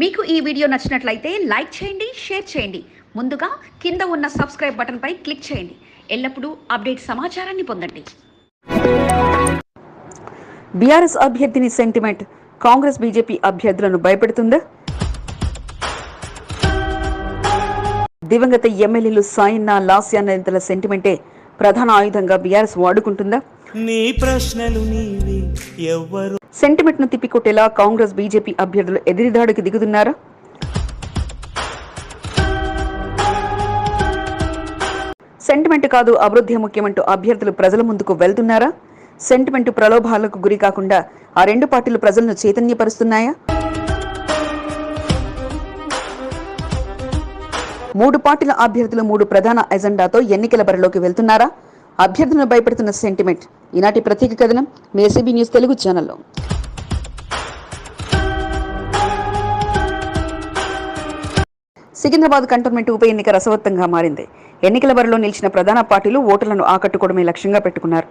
మీకు ఈ వీడియో నచ్చినట్లయితే లైక్ చేయండి షేర్ చేయండి. ముందుగా కింద ఉన్న సబ్స్క్రైబ్ బటన్పై క్లిక్ చేయండి. ఎల్లప్పుడూ అప్డేట్ సమాచారాన్ని పొందండి. బీఆర్ఎస్ అభ్యర్థిని సెంటిమెంట్ కాంగ్రెస్ బీజేపీ అభ్యర్థులను భయపెడుతుందా? దివంగత ఎమ్మెల్యేలు సాయన్న లాస్యాన్న నేతల సెంటిమెంటే ప్రధాన ఆయుధంగా బీఆర్ఎస్ వాడుకుంటుందా? నీ ప్రశ్నలు నీవి ఎవ్వరు సెంటిమెంట్ను తిప్పికొట్టేలా కాంగ్రెస్ బీజేపీ అభ్యర్థులు ఎదిరిదాడికి దిగుతున్నారా? సెంటిమెంట్ కాదు అభివృద్ధి ముఖ్యమంటూ అభ్యర్థులు ప్రజల ముందుకు వెళ్తున్నారా? సెంటిమెంట్ ప్రలోభాలకు గురి కాకుండా ఆ రెండు పార్టీలు ప్రజలను చైతన్యపరుస్తున్నాయా? మూడు పార్టీల అభ్యర్థులు మూడు ప్రధాన ఎజెండాతో ఎన్నికల బరిలోకి వెళ్తున్నారా? అభ్యర్థులను భయపెడుతున్న సెంటిమెంట్ ఈనాటి ప్రత్యేక కథనం మీ న్యూస్ తెలుగు ఛానల్లో సికింద్రాబాద్ కంటోన్మెంట్ ఉప ఎన్నిక రసవత్తంగా మారింది. ఎన్నికల బరిలో నిలిచిన ప్రధాన పార్టీలు ఓటర్లను ఆకట్టుకోవడమే లక్ష్యంగా పెట్టుకున్నారు.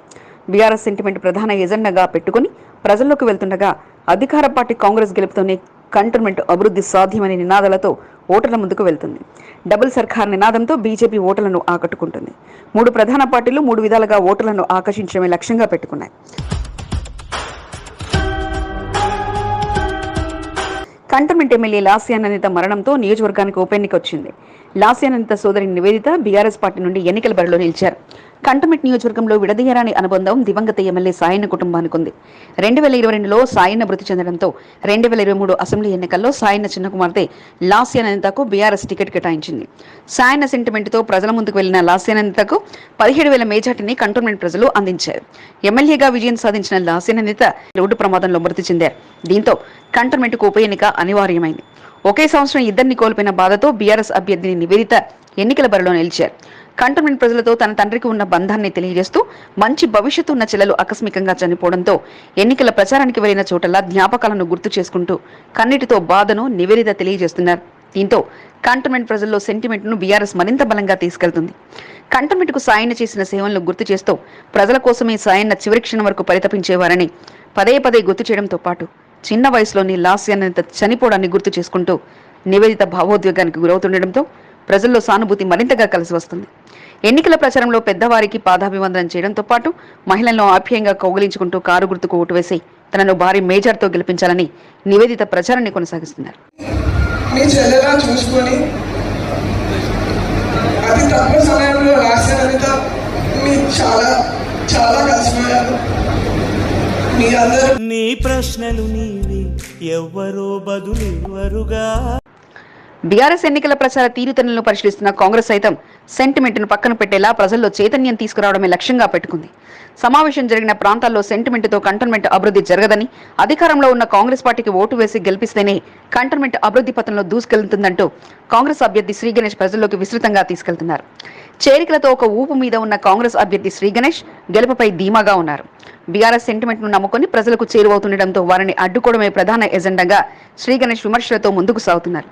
బీఆర్ఎస్ సెంటిమెంట్ ప్రధాన ఎజెండాగా పెట్టుకుని ప్రజల్లోకి వెళ్తుండగా అధికార పార్టీ కాంగ్రెస్ గెలుపుతోనే కంటోన్మెంట్ అభివృద్ధి సాధ్యమనే నినాదాలతో ఓటర్ల ముందుకు వెళ్తుంది. డబుల్ సర్కార్ నినాదంతో బీజేపీ ఓటర్లను ఆకట్టుకుంటుంది. మూడు ప్రధాన పార్టీలు మూడు విధాలుగా ఓటర్లను ఆకర్షించడమే లక్ష్యంగా పెట్టుకున్నాయి. కంటోన్మెంట్ ఎమ్మెల్యే లాస్యానందిత మరణంతో నియోజకవర్గానికి ఉప ఎన్నిక వచ్చింది. లాస్యానంత సోదరి నివేదిత బీఆర్ఎస్ పార్టీ నుండి ఎన్నికల బరిలో నిలిచారు. కంటమెంట్ నియోజకవర్గంలో విడదీయరాని అనుబంధం దివంగత ఎమ్మెల్యే సాయన్న కుటుంబానికి ఉంది. రెండు వేల ఇరవై రెండులో సాయన్న మృతి చెందడంతో రెండు వేల ఇరవై మూడు అసెంబ్లీ ఎన్నికల్లో సాయన్న చిన్న కుమార్తె లాస్యానందితకు బీఆర్ఎస్ టికెట్ కేటాయించింది. సాయన్న సెంటిమెంట్తో ప్రజల ముందుకు వెళ్ళిన లాస్యానందితకు పదిహేడు వేల మేజార్టీని కంటోన్మెంట్ ప్రజలు అందించారు. ఎమ్మెల్యేగా విజయం సాధించిన లాస్యానందిత రోడ్డు ప్రమాదంలో మృతి చెందారు. దీంతో కంటోన్మెంట్కు ఉప ఎన్నిక అనివార్యమైంది. ఒకే సంవత్సరం ఇద్దరిని కోల్పోయిన బాధతో బీఆర్ఎస్ అభ్యర్థిని నివేదిత ఎన్నికల బరిలో నిలిచారు. కంటోన్మెంట్ ప్రజలతో తన తండ్రికి ఉన్న బంధాన్ని తెలియజేస్తూ మంచి భవిష్యత్తు ఉన్న చెల్లెలు ఆకస్మికంగా చనిపోవడంతో ఎన్నికల ప్రచారానికి వెళ్ళిన చోటలా జ్ఞాపకాలను గుర్తు చేసుకుంటూ కన్నీటితో బాధను నివేదిత తెలియజేస్తున్నారు. దీంతో కంటోన్మెంట్ ప్రజల్లో సెంటిమెంట్ను బీఆర్ఎస్ మరింత బలంగా తీసుకెళ్తుంది. కంటోన్మెంట్కు సాయన్న చేసిన సేవలను గుర్తు చేస్తూ ప్రజల కోసమే సాయన్న చివరి క్షణం వరకు పరితపించేవారని పదే పదే గుర్తు చేయడంతో పాటు చిన్న వయసులోని లాస్యానంత చనిపోవడాన్ని గుర్తు చేసుకుంటూ నివేదిత భావోద్వేగానికి గురవుతుండటంతో ప్రజల్లో సానుభూతి మరింతగా కలిసి వస్తుంది. ఎన్నికల ప్రచారంలో పెద్దవారికి పాదాభివందనం చేయడంతో పాటు మహిళలను ఆప్యాయంగా కౌగిలించుకుంటూ కారు గుర్తుకు ఓటు వేసి తనను భారీ మేజర్తో గెలిపించాలని నివేదిత ప్రచారాన్ని కొనసాగిస్తున్నారు. అతి తక్కువ సమయంలో చాలా చాలా కలిసిపోయారు. నీ ప్రశ్నలు నీవి ఎవ్వరో బదులివ్వరుగా. బీఆర్ఎస్ ఎన్నికల ప్రచార తీరుతెన్నులను పరిశీలిస్తున్న కాంగ్రెస్ సైతం సెంటిమెంట్ను పక్కన పెట్టేలా ప్రజల్లో చైతన్యం తీసుకురావడమే లక్ష్యంగా పెట్టుకుంది. సమావేశం జరిగిన ప్రాంతాల్లో సెంటిమెంట్తో కంటోన్మెంట్ అభివృద్ధి జరగదని అధికారంలో ఉన్న కాంగ్రెస్ పార్టీకి ఓటు వేసి గెలిపిస్తేనే కంటోన్మెంట్ అభివృద్ధి పథంలో దూసుకెళ్తుందంటూ కాంగ్రెస్ అభ్యర్థి శ్రీ గణేష్ ప్రజల్లోకి విస్తృతంగా తీసుకెళ్తున్నారు. చేరికలతో ఒక ఊపు మీద ఉన్న కాంగ్రెస్ అభ్యర్థి శ్రీ గణేష్ గెలుపుపై ధీమాగా ఉన్నారు. బీఆర్ఎస్ సెంటిమెంట్ను నమ్ముకొని ప్రజలకు చేరువవుతుండటంతో వారిని అడ్డుకోవడమే ప్రధాన ఎజెండాగా శ్రీ గణేష్ విమర్శలతో ముందుకు సాగుతున్నారు.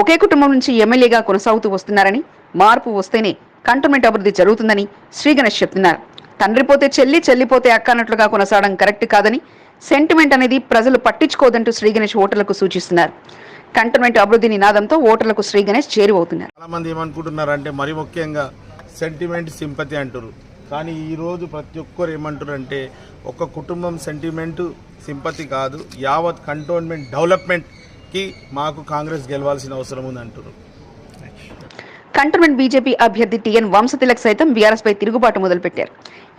ఒకే కుటుంబం నుంచి ఎమ్మెల్యేగా కొనసాగుతూ వస్తున్నారని మార్పు వస్తేనే కంటోన్మెంట్ అభివృద్ధి జరుగుతుందని శ్రీ గణేష్ చెప్తున్నారు. తండ్రి పోతే చెల్లి చెల్లిపోతే అక్క అన్నట్లుగా కొనసాగడం కరెక్ట్ కాదని సెంటిమెంట్ అనేది ప్రజలు పట్టించుకోదంటూ శ్రీ గణేష్ ఓటర్లకు సూచిస్తున్నారు. కంటోన్మెంట్ అభివృద్ధి నినాదంతో ఓటర్లకు శ్రీ గణేష్ చేరువవుతున్నారు. చాలా మంది ఏమనుకుంటున్నారు అంటే మరి ముఖ్యంగా సెంటిమెంట్ సింపతి అంటారు కానీ ఈరోజు ప్రతి ఒక్కరు ఏమంటారు అంటే ఒక కుటుంబం సెంటిమెంట్ సింపతి కాదు యావత్ కంటోన్మెంట్ డెవలప్మెంట్కి మాకు కాంగ్రెస్ గెలవాల్సిన అవసరం ఉంది అంటున్నారు. కంటోన్మెంట్ బీజేపీ అభ్యర్థి టీఎన్ వంశతిలక్ సైతం బీఆర్ఎస్ పై తిరుగుబాటు మొదలుపెట్టారు.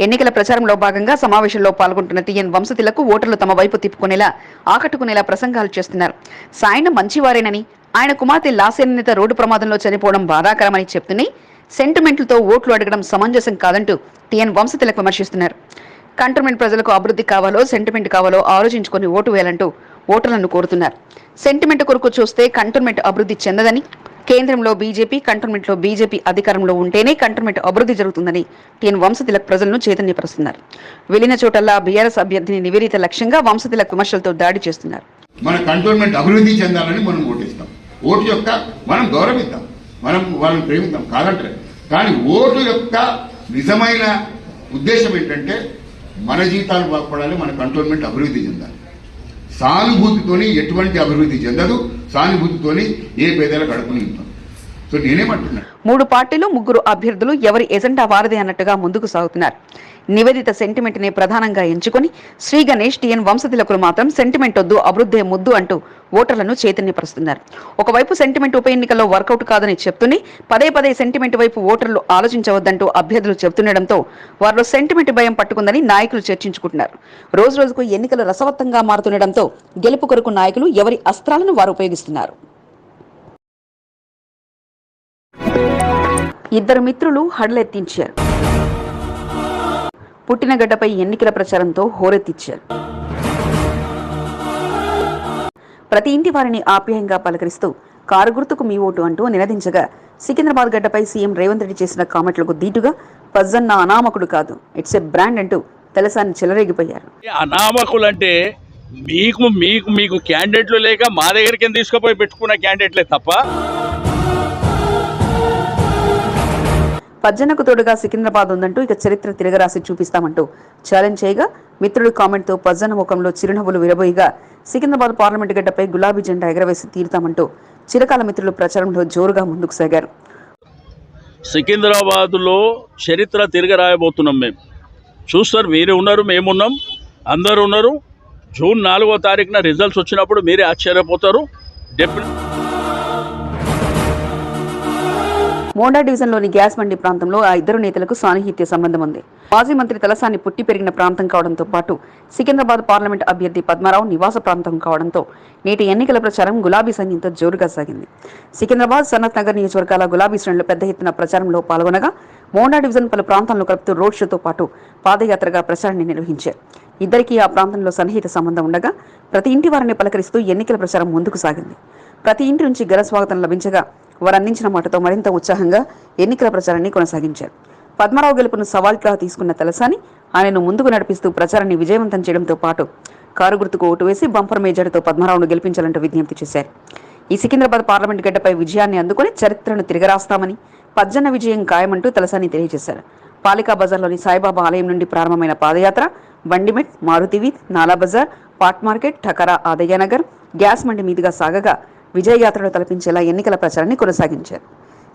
ఎన్నికల ప్రచారంలో భాగంగా సమావేశంలో పాల్గొంటున్న టీఎన్ వంశతిలకు ఓటర్లు తమ వైపు తిప్పుకునేలా ఆకట్టుకునేలా ప్రసంగాలు చేస్తున్నారు. సాయన మంచివారేనని ఆయన కుమార్తె లాసేనేత రోడ్డు ప్రమాదంలో చనిపోవడం బాధాకరమని చెప్తున్నాయి. సెంటిమెంట్లతో ఓట్లు అడగడం సమంజసం కాదంటూ టీఎన్ వంశతిలక్ విమర్శిస్తున్నారు. కంటోన్మెంట్ ప్రజలకు అభివృద్ధి కావాలో సెంటిమెంట్ కావాలో ఆలోచించుకొని ఓటు వేయాలంటూ ఓటర్లను కోరుతున్నారు. సెంటిమెంట్ కొరకు చూస్తే కంటోన్మెంట్ అభివృద్ధి చెందదని కేంద్రంలో బీజేపీ కంటోన్మెంట్లో బీజేపీ అధికారంలో ఉంటేనే కంటోన్మెంట్ అభివృద్ధి జరుగుతుందని టీఎన్ వంశతిలక్ ప్రజలను చైతన్యపరుస్తున్నారు. వెళ్ళిన చోటల్లా బీఆర్ఎస్ అభ్యర్థిని నివేదిత లక్ష్యంగా వంశతిలక్ విమర్శలతో దాడి చేస్తున్నారు. మన కంటోన్మెంట్ అభివృద్ధి చెందాలని మనం ఓటిస్తాం. ఓటు యొక్క మనం గౌరవిద్దాం. మనం వాళ్ళని ప్రేమిద్దాం కాదంటే కానీ ఓటు యొక్క నిజమైన ఉద్దేశం ఏంటంటే మన జీవితాలు బాగుపడాలి మన కంటోన్మెంట్ అభివృద్ధి చెందాలి. సానుభూతితోని ఎటువంటి అభివృద్ధి చెందదు సానుభూతితోని ఏ పేదల గడుపుని సో నేనేమంటున్నా. మూడు పార్టీలు ముగ్గురు అభ్యర్థులు ఎవరి ఎజెండా వారిదే అన్నట్టుగా ముందుకు సాగుతున్నారు. నివేదిత సెంటిమెంట్ని ప్రధానంగా ఎంచుకొని శ్రీ గణేష్ టిఎన్ వంశతిలకులు మాత్రం సెంటిమెంట్ వద్దు అభివృద్ధే ముద్దు అంటూ ఓటర్లను చైతన్యపరుస్తున్నారు. ఒకవైపు సెంటిమెంట్ ఉప ఎన్నికల్లో వర్కౌట్ కాదని చెప్తూనే పదే పదే సెంటిమెంట్ వైపు ఓటర్లు ఆలోచించవద్దంటూ అభ్యర్థులు చెబుతుండటంతో వారిలో సెంటిమెంట్ భయం పట్టుకుందని నాయకులు చర్చించుకుంటున్నారు. రోజు రోజుకు ఎన్నికలు రసవత్తంగా మారుతుండటంతో గెలుపు కొరకు నాయకులు ఎవరి అస్త్రాలను వారు ఉపయోగిస్తున్నారు. ఇద్దరు మిత్రులు హడలెత్తించారు. పుట్టినగడ్డపై ఎన్నికల ప్రచారంతో హోరెత్తిచ్చారు. ప్రతి ఇంటి వారిని ఆప్యాయంగా పలకరిస్తూ కారు గుర్తుకు మీ ఓటు అంటూ నినదించగా సికింద్రాబాద్ గడ్డపై సీఎం రేవంత్ రెడ్డి చేసిన కామెంట్లకు దీటుగా పజ్జన్న అనామకుడు కాదు ఇట్స్ ఎ బ్రాండ్ అంటూ తెలసాని చెలరేగిపోయారు. అనామకులంటే మీకు మీకు మీకు క్యాండిడేట్లు లేక మా దగ్గరికి తీసుకుపోయి పెట్టుకున్న క్యాండిడేట్లే తప్ప పజ్జనకు తోడుగా సికింద్రాబాద్ ఉందంటూ ఇక చరిత్ర తిరగరాసి చూపిస్తామంటూ ఛాలెంజ్ చేయగా మిత్రుడి కామెంట్తో పజ్జన ముఖంలో చిరునవ్వులు విరబోయిగా సికింద్రాబాద్ పార్లమెంటు గడ్డపై గులాబీ జెండా ఎగరవేసి తీరుతామంటూ చిరకాల మిత్రులు ప్రచారంలో జోరుగా ముందుకు సాగారు. సికింద్రాబాద్లో చరిత్ర తిరగరాయబోతున్నాం మేము చూస్తారు మీరే ఉన్నారు మేమున్నాం అందరూ ఉన్నారు. జూన్ నాలుగో తారీఖున రిజల్ట్స్ వచ్చినప్పుడు మీరే ఆశ్చర్యపోతారు. డెఫినెట్ మోండా డివిజన్లోని గ్యాస్ మండి ప్రాంతంలో ఆ ఇద్దరు నేతలకు సాన్నిహిత్య సంబంధం ఉంది. మాజీ మంత్రి తలసాని పుట్టి పెరిగిన ప్రాంతం కావడంతో పాటు సికింద్రాబాద్ పార్లమెంట్ అభ్యర్థి పద్మారావు నివాస ప్రాంతం కావడంతో నేటి ఎన్నికల ప్రచారం గులాబీ సైన్యంతో జోరుగా సాగింది. సికింద్రాబాద్ సనత్ నగర్ నియోజకవర్గాల గులాబీ శ్రేణులు పెద్ద ఎత్తున ప్రచారంలో పాల్గొనగా మోండా డివిజన్ పలు ప్రాంతాలను కలుపుతూ రోడ్ షోతో పాటు పాదయాత్రగా ప్రచారాన్ని నిర్వహించారు. ఇద్దరికీ ఆ ప్రాంతంలో సన్నిహిత సంబంధం ఉండగా ప్రతి ఇంటి వారిని పలకరిస్తూ ఎన్నికల ప్రచారం ముందుకు సాగింది. ప్రతి ఇంటి నుంచి ఘన స్వాగతం లభించగా వారు అందించిన మాటతో మరింత ఉత్సాహంగా ఎన్నికల ప్రచారాన్ని కొనసాగించారు. పద్మారావు గెలుపును సవాల్గా తీసుకున్న తలసాని ఆయనను ముందుకు నడిపిస్తూ ప్రచారాన్ని విజయవంతం చేయడంతో పాటు కారు గుర్తుకు ఓటు వేసి బంపర్ మేజర్తో పద్మారావును గెలిపించాలంటూ విజ్ఞప్తి చేశారు. ఈ సికింద్రాబాద్ పార్లమెంట్ గడ్డపై విజయాన్ని అందుకుని చరిత్రను తిరగరాస్తామని పజ్జన విజయం ఖాయమంటూ తలసాని తెలియజేశారు. పాలికా బజార్లోని సాయిబాబా ఆలయం నుండి ప్రారంభమైన పాదయాత్ర బండిమెట్ మారుతివీధ్ నాలా బజార్ పాట్ మార్కెట్ ఠకరా ఆదయ్యనగర్ గ్యాస్ మండి మీదుగా సాగగా విజయయాత్రలో తలపించేలా ఎన్నికల ప్రచారాన్ని కొనసాగించారు.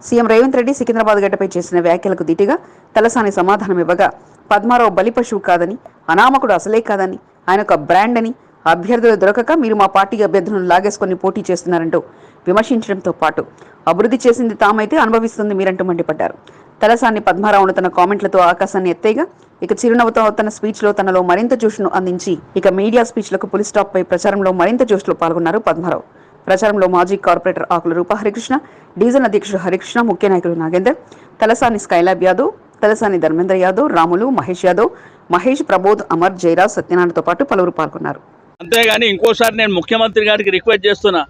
సీఎం రేవంత్ రెడ్డి సికింద్రాబాద్ గడ్డపై చేసిన వ్యాఖ్యలకు దిటిగా తలసాని సమాధానం ఇవ్వగా పద్మారావు బలిపశువు కాదని అనామకుడు అసలే కాదని ఆయన ఒక బ్రాండ్ అని అభ్యర్థులు దొరకక మీరు మా పార్టీ అభ్యర్థులను లాగేసుకొని పోటీ చేస్తున్నారంటూ విమర్శించడంతో పాటు అభివృద్ధి చేసింది తామైతే అనుభవిస్తుంది మీరంటూ మండిపడ్డారు. తలసాని పద్మారావును తన కామెంట్లతో ఆకాశాన్ని ఎత్తేగా ఇక చిరునవ్వుతో తన స్పీచ్లో తనలో మరింత జోష్ను అందించి ఇక మీడియా స్పీచ్లకు పులి స్టాప్ పై ప్రచారంలో మరింత జోష్లో పాల్గొన్నారు పద్మారావు. ప్రచారంలో మాజీ కార్పొరేటర్ ఆకుల రూప హరికృష్ణ డీజల్ అధ్యక్షుడు హరికృష్ణ ముఖ్య నాయకులు నాగేందర్ తలసాని స్కైలాబ్ యాదవ్ తలసాని ధర్మేంద్ర యాదవ్ రాములు మహేష్ యాదవ్ మహేష్ ప్రబోధ్ అమర్ జయరాజ్ సత్యనారాయణతో పాటు పలువురు పాల్గొన్నారు. అంతేగాని ఇంకోసారి నేను ముఖ్యమంత్రి గారికి రిక్వెస్ట్ చేస్తున్నా.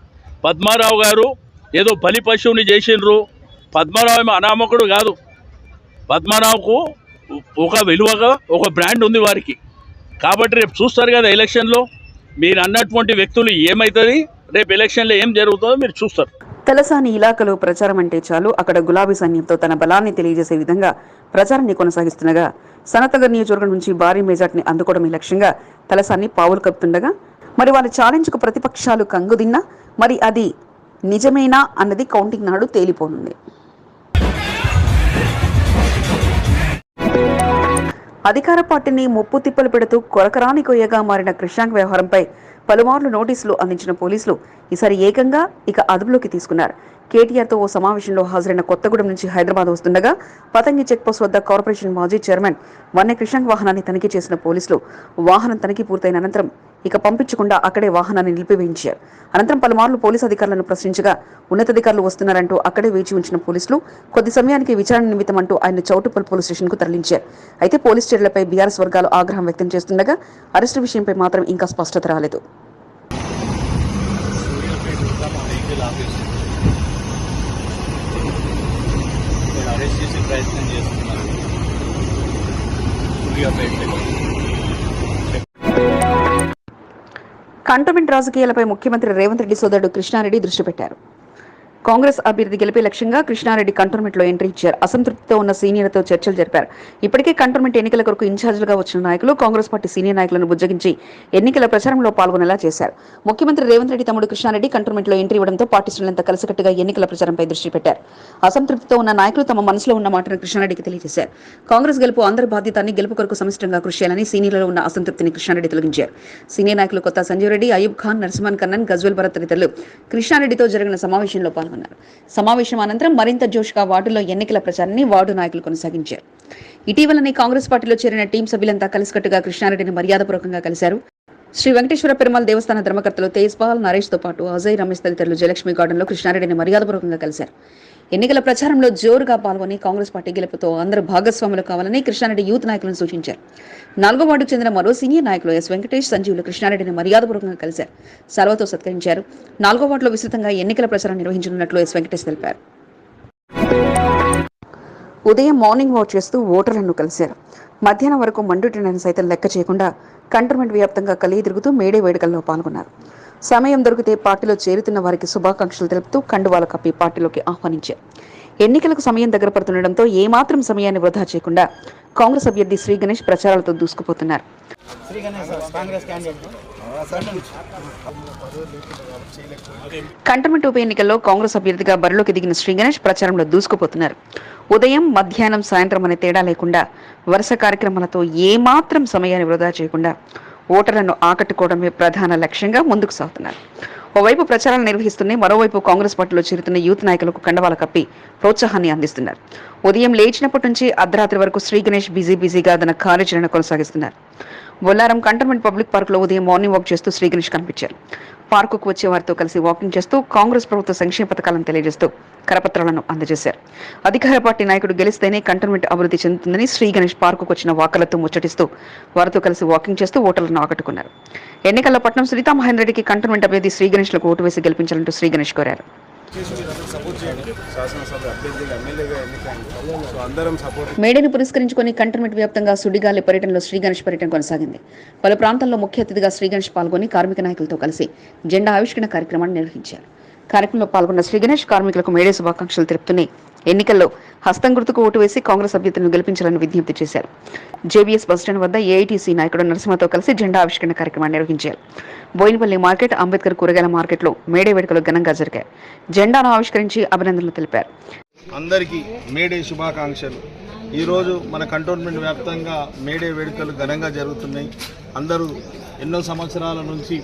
పద్మారావు గారు ఏదో బలి పశువుని చేసిండ్రు. పద్మారావు ఏమో అనామకుడు కాదు. పద్మారావుకు ఒక విలువగా ఒక బ్రాండ్ ఉంది వారికి. కాబట్టి రేపు చూస్తారు కదా ఎలక్షన్లో. మీరు అన్నటువంటి వ్యక్తులు ఏమవుతుంది రేపు ఎలక్షన్లో ఏం జరుగుతుందో మీరు చూస్తారు. తలసాని ఇలాకలో ప్రచారం అంటే చాలు. అక్కడ గులాబీ సైన్యంతో తన బలాన్ని తెలియజేసే విధంగా ప్రచారాన్ని కొనసాగిస్తుండగా సనతగర్ నియోజకవర్గం నుంచి భారీ మెజార్టీని అందుకోవడమే లక్ష్యంగా తలసాని పావులు కప్పుతుండగా మరి వాళ్ళ ఛాలెంజ్కు ప్రతిపక్షాలు కంగుదిన్నా మరి అది నిజమేనా అన్నది కౌంటింగ్ నాడు తేలిపోనుంది. అధికార పార్టీని ముప్పు తిప్పలు పెడుతూ కొరకరాని కొయ్యగా మారిన కృష్ణాంక్ వ్యవహారంపై పలుమార్లు నోటీసులు అందించిన పోలీసులు ఈసారి ఏకంగా ఇక అదుపులోకి తీసుకున్నారు. కేటీఆర్తో ఓ సమావేశంలో హాజరైన కొత్తగూడెం నుంచి హైదరాబాద్ వస్తుండగా పతంగి చెక్ పోస్ట్ వద్ద కార్పొరేషన్ మాజీ చైర్మన్ వన్నె కృష్ణాంక్ వాహనాన్ని తనిఖీ చేసిన పోలీసులు వాహనం తనిఖీ పూర్తయిన అనంతరం ఇక పంపించకుండా అక్కడే వాహనాన్ని నిలిపివేయించారు. అనంతరం పలుమార్లు పోలీసు అధికారులను ప్రశ్నించగా ఉన్నతాధికారులు వస్తున్నారంటూ అక్కడే వేచి ఉంచిన పోలీసులు కొద్ది సమయానికి విచారణ నిమిత్తం అంటూ ఆయన చౌటుప్పల్ పోలీస్ స్టేషన్కు తరలించారు. అయితే పోలీస్ చర్యలపై బీఆర్ఎస్ వర్గాలు ఆగ్రహం వ్యక్తం చేస్తుండగా అరెస్టు విషయంపై మాత్రం ఇంకా స్పష్టత రాలేదు నేను అరెస్ట్ చేసే ప్రయత్నం చేస్తున్నారు. కంటోమెంట్ రాజకీయాలపై ముఖ్యమంత్రి రేవంత్ రెడ్డి సోదరుడు కృష్ణారెడ్డి దృష్టి పెట్టారు. కాంగ్రెస్ అభ్యర్థి గెలిపే లక్ష్యంగా కృష్ణారెడ్డి కంటోన్మెంట్లో ఎంట్రీ ఇచ్చారు. అసంతృప్తితో ఉన్న సీనియర్లతో చర్చలు జరిపారు. ఇప్పటికే కంటోన్మెంట్ ఎన్నికల కొరకు ఇన్ఛార్జీలుగా వచ్చిన నాయకులు కాంగ్రెస్ పార్టీ సీనియర్ నాయకులను బుజ్జగించి ఎన్నికల ప్రచారంలో పాల్గొనేలా చేశారు. ముఖ్యమంత్రి రేవంత్ రెడ్డి తమ్ముడు కృష్ణారెడ్డి కంటోన్మెంట్లో ఎంట్రీ ఇవ్వడంతో పార్టీ శ్రేణులంతా కలిసికట్టుగా ఎన్నికల ప్రచారంపై దృష్టి పెట్టారు. అసంతృప్తితో ఉన్న నాయకులు తమ మనసులో ఉన్న మాటను కృష్ణారెడ్డికి తెలియజేశారు. కాంగ్రెస్ గెలుపు అందరి బాధ్యతని గెలుపు కొరకు సమిష్టంగా కృషి చేయాలని సీనియర్లలో ఉన్న అసంతృప్తిని కృష్ణారెడ్డి తొలగించారు. సీనియర్ నాయకులు కొత్త సంజీవ్ రెడ్డి అయూబ్ ఖాన్ నరసింహన్ కన్నన్ గజ్వల్ భరత్ తదితరులు కృష్ణారెడ్డితో జరిగిన సమావేశంలో పాల్గొన్నారు. సమావేశం అనంతరం మరింత జోష్గా వార్డులో ఎన్నికల ప్రచారాన్ని వార్డు నాయకులు కొనసాగించారు. ఇటీవలనే కాంగ్రెస్ పార్టీలో చేరిన టీం సభ్యులంతా కలిసికట్టుగా కృష్ణారెడ్డిని మర్యాదపూర్వకంగా కలిశారు. శ్రీ వెంకటేశ్వర పెరుమాల్ దేవస్థాన ధర్మకర్తలు తేజ్పాల్ నరేష్తో పాటు అజయ్ రమేష్ తదితరులు జయలక్ష్మి గార్డెన్లో కృష్ణారెడ్డిని మర్యాదపూర్వకంగా కలిశారు. ఎన్నికల ప్రచారంలో జోరుగా పాల్గొని కాంగ్రెస్ పార్టీ గెలుపుతో అందరూ భాగస్వాములు కావాలని కృష్ణారెడ్డి యూత్ నాయకులను సూచించారు. నాలుగో వార్డుకు చెందిన మరో సీనియర్ నాయకులు ఎస్ వెంకటేష్ సంజీవులు కృష్ణారెడ్డిని మర్యాదపూర్వకంగా కలిశారు. సర్వతో సత్కరించారు. నాలుగో వార్డులో విస్తృతంగా ఎన్నికల ప్రచారం నిర్వహించనున్నట్లు ఎస్ వెంకటేష్ తెలిపారు. ఉదయం మార్నింగ్ వాక్ చేస్తూ ఓటర్లను కలిశారు. మధ్యాహ్నం వరకు మండుటినని సైతం లెక్క చేయకుండా కంటర్మెంట్ వ్యాప్తంగా కలిగి తిరుగుతూ మేడే వేడుకల్లో పాల్గొన్నారు. సమయం దొరికితే పార్టీలో చేరుతున్న వారికి శుభాకాంక్షలు తెలుపుతూ కండువాల కప్పి పార్టీలోకి ఆహ్వానించారు. ఎన్నికలకు సమయం దగ్గర పడుతుండటంతో ఏమాత్రం సమయాన్ని వృధా చేయకుండా కాంగ్రెస్ అభ్యర్థి శ్రీ గణేష్ ప్రచారాలతో దూసుకుపోతున్నారు. కంటోన్మెంట్ ఉప ఎన్నికల్లో కాంగ్రెస్ అభ్యర్థిగా బరిలోకి దిగిన శ్రీ గణేష్ ప్రచారంలో దూసుకుపోతున్నారు. ఉదయం మధ్యాహ్నం సాయంత్రం అనే తేడా లేకుండా వరుస కార్యక్రమాలతో ఏమాత్రం సమయాన్ని వృధా చేయకుండా ఓటర్లను ఆకట్టుకోవడమే ప్రధాన లక్ష్యంగా ముందుకు సాగుతున్నారు. ఓవైపు ప్రచారాలు నిర్వహిస్తూనే మరోవైపు కాంగ్రెస్ పార్టీలో చేరుతున్న యూత్ నాయకులకు కండవాల కప్పి ప్రోత్సాహాన్ని అందిస్తున్నారు. ఉదయం లేచినప్పటి నుంచి అర్ధరాత్రి వరకు శ్రీ గణేష్ బిజీ బిజీగా తన కార్యాచరణ కొనసాగిస్తున్నారు. బొల్లారం కంటోన్మెంట్ పబ్లిక్ పార్క్లో ఉదయం మార్నింగ్ వాక్ చేస్తూ శ్రీ గణేష్ కనిపించారు. పార్కుకు వచ్చే వారితో కలిసి వాకింగ్ చేస్తూ కాంగ్రెస్ ప్రభుత్వ సంక్షేమ పథకాలను తెలియజేస్తూ కరపత్రాలను అందజేశారు. అధికార పార్టీ నాయకుడు గెలిస్తేనే కంటోన్మెంట్ అభివృద్ధి చెందుతుందని శ్రీ గణేష్ పార్కుకు వచ్చిన వాకలతో ముచ్చటిస్తూ వారితో కలిసి వాకింగ్ చేస్తూ ఓటర్లను ఆకట్టుకున్నారు. ఎన్నికల్లో పట్నం శ్రీతామహేంద్ర రెడ్డికి కంటోన్మెంట్ అభ్యర్థి శ్రీ గణేష్లకు ఓటు వేసి గెలిపించాలంటూ శ్రీ గణేష్ కోరారు. మేడని మేడేను పురస్కరించుకుని కంటోన్మెంట్ వ్యాప్తంగా సుడిగాలి పర్యటనలో శ్రీ గణేష్ పర్యటన కొనసాగింది. పలు ప్రాంతాల్లో ముఖ్య అతిథిగా శ్రీ గణేష్ పాల్గొని కార్మిక నాయకులతో కలిసి జెండా ఆవిష్కరణ కార్యక్రమాన్ని నిర్వహించారు. కార్యక్రమంలో పాల్గొన్న శ్రీ గణేష్ కార్మికులకు మేడే శుభాకాంక్షలు తెలుపుతూనే ఎన్నికల్లో హస్తం గుర్తుకు ఓటు వేసి కాంగ్రెస్ అభ్యర్థులను గెలిపించాలని విజ్ఞప్తి చేశారు. జేబీఎస్ బస్టాండ్ వద్ద ఏఐటీసీ నాయకుడు నరసింహతో కలిసి జెండా ఆవిష్కరణ కార్యక్రమాన్ని నిర్వహించారు. బోయినపల్లి మార్కెట్ అంబేద్కర్ కూరగాయల మార్కెట్లో మేడే వేడుకలు ఘనంగా జరిగాయి. జెండాను ఆవిష్కరించి అభినందనలు తెలిపారు. అందరికీ మేడే శుభాకాంక్షలు. ఈరోజు మన కంటోన్మెంట్ వ్యాప్తంగా మేడే వేడుకలు ఘనంగా జరుగుతున్నాయి. అందరూ ఎన్నో సంవత్సరాల నుంచి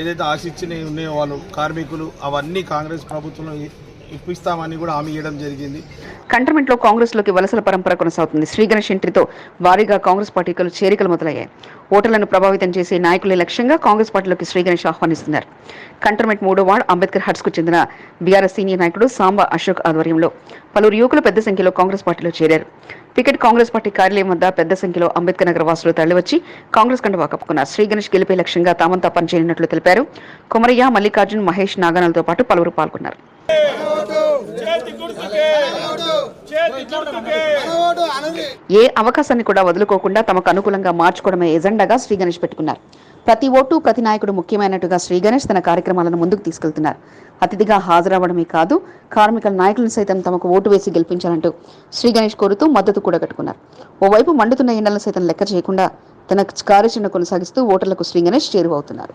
ఏదైతే ఆశించినవి ఉన్నాయో వాళ్ళు కార్మికులు అవన్నీ కాంగ్రెస్ ప్రభుత్వంలో ఇప్పిస్తామని కూడా హామీ ఇవ్వడం జరిగింది. కంటోన్మెంట్లో కాంగ్రెస్లోకి వలసల పరంపర కొనసాగుతుంది. శ్రీ గణేష్ ఎంట్రీతో భారీగా కాంగ్రెస్ పార్టీలు చేరికలు మొదలయ్యాయి. ఓటర్లను ప్రభావితం చేసే నాయకులే లక్ష్యంగా కాంగ్రెస్ పార్టీలోకి శ్రీగణేష్ ఆహ్వానిస్తున్నారు కంటర్మెంట్ మూడో వార్డు అంబేద్కర్ హట్స్కు చెందిన బీఆర్ఎస్ సీనియర్ నాయకుడు సాంబ అశోక్ ఆధ్వర్యంలో పలువురు యువకులు పెద్ద సంఖ్యలో కాంగ్రెస్ పార్టీలో చేరారు టికెట్ కాంగ్రెస్ పార్టీ కార్యాలయం వద్ద పెద్ద సంఖ్యలో అంబేద్కర్ నగర్ వాసులు తరలివచ్చి కాంగ్రెస్ కండువా కప్పుకున్నారు శ్రీగణేష్ గెలిపే లక్ష్యంగా తామంతా పనిచేయనున్నట్లు తెలిపారు కుమరయ్య మల్లికార్జున్ మహేష్ నాగనాలతో పాటు పలువురు పాల్గొన్నారు ఏ అవకాశాన్ని కూడా వదులుకోకుండా తమకు అనుకూలంగా మార్చుకోవడమే ఎజెండాగా శ్రీ గణేష్ పెట్టుకున్నారు. ప్రతి ఓటు ప్రతి నాయకుడు ముఖ్యమైనట్టుగా శ్రీ గణేష్ తన కార్యక్రమాలను ముందుకు తీసుకెళ్తున్నారు. అతిథిగా హాజరవడమే కాదు కార్మికుల నాయకులను సైతం తమకు ఓటు వేసి గెలిపించాలంటూ శ్రీ గణేష్ కోరుతూ మద్దతు కూడా కట్టుకున్నారు ఓవైపు మండుతున్న ఎండలను సైతం లెక్క చేయకుండా తన కార్యాచరణ కొనసాగిస్తూ ఓటర్లకు శ్రీ గణేష్ చేరువవుతున్నారు.